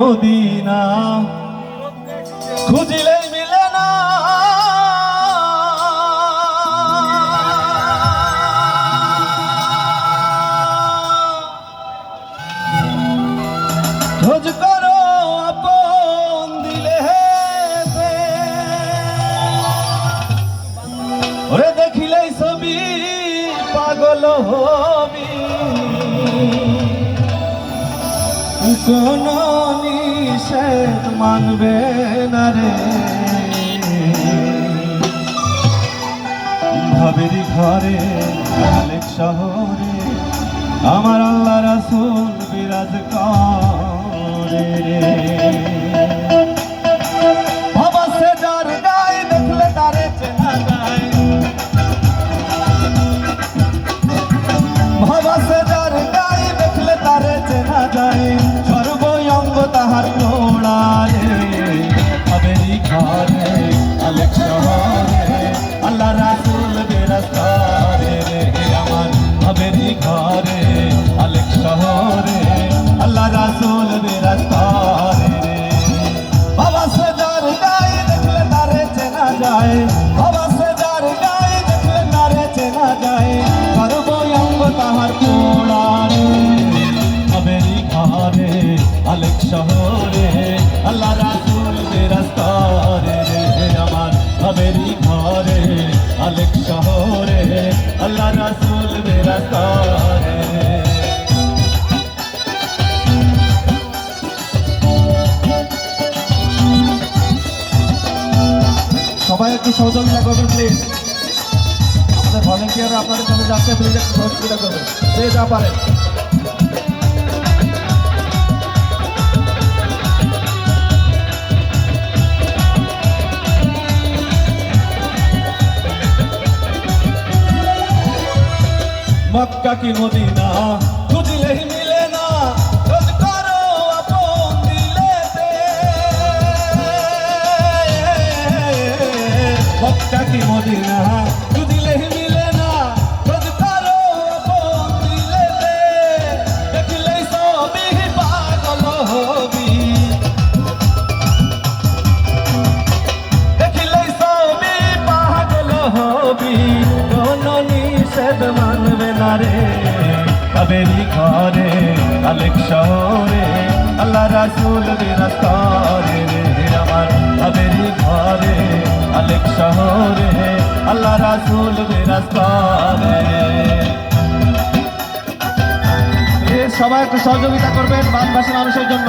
Medina. খুঁজিলেই মিলে না। খোঁজ করো আপন দিলে। ওরে দেখিলেই ছবি পাগল হবি। কোন নিষেধ মানবে না রে। ভাবের ঘরে অনেক শহরে আমার আল্লাহ রাসুল বিরাজ করে যায়। একটু সহযোগিতা করবেন প্লিজ আমাদের ভলেন্টিয়ার আপনাদের সাথে যাচ্ছে প্লিজ একটু সহযোগিতা করবেন। যে যা পারে। মক্কা কি মদিনা? মক্কা কি মদিনা খুঁজলেই মিলে না খোঁজ করো দিলেতে দেখলেই সবই পাগল হবি। দেখিলেই সবই পাগল হবি। কোন নিষেধ মানবে না রে। কাবেরি ঘরে আলেক শহরে, আল্লাহ রাসুল বিরাস্তরে রে। আমার ঘরে আলেক শহরে আল্লাহ রাসুল বিরাস্তরে সবাই একটু সহযোগিতা করবেন বানবাসী মানুষের জন্য।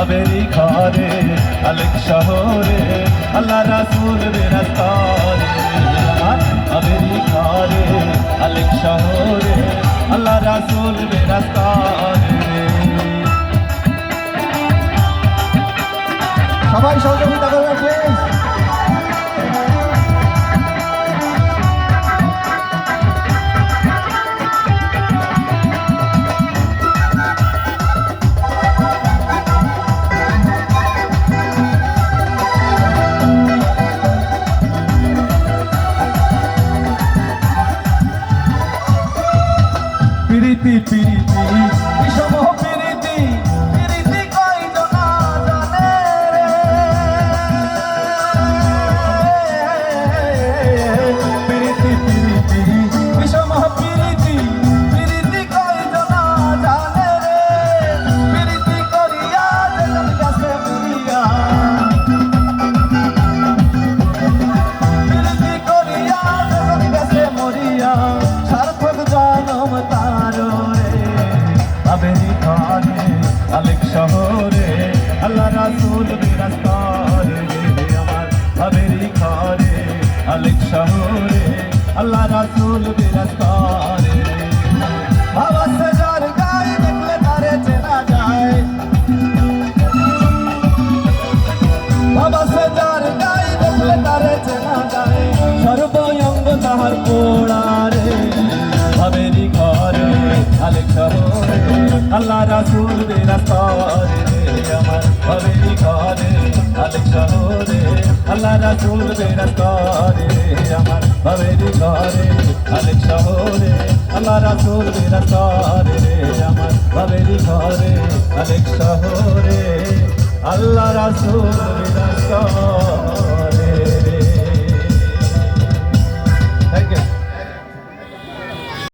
আবেরি ঘরে, আলেক শহরে, আল্লাহ রাসুল বেরাস্তরে আবেরি ঘরে, আলেক শহরে, আল্লাহ রাসুল বেরাস্তরে সবাই সহযোগিতা করবে প্লিজ প্রীতি প্রীতি বিষম শহরে আল্লাহ রাসুল বিরাজ করে আমার হাবেরি ঘরে। আলেক শহরে আল্লাহ রাসুল বিরাজ করে বাবা সাজার গায়ে দেখলে তারে চেনা যায়। বাবা সাজার গায়ে দেখলে তারে চেনা যায়। সর্বয়ঙ্গ তাহার পোড়ারে হাবেরি ঘরে। আলেক শহরে আল্লাহ রাসুল বিরাজ শহরে আল্লাহ রাসূল বিরাজ করে আমার ভাবেরি ঘরে আলেক শহরে আল্লাহ রাসূল বিরাজ করে আমার ভাবেরি ঘরে আলেক শহরে আল্লাহ রাসূল বিরাজ করে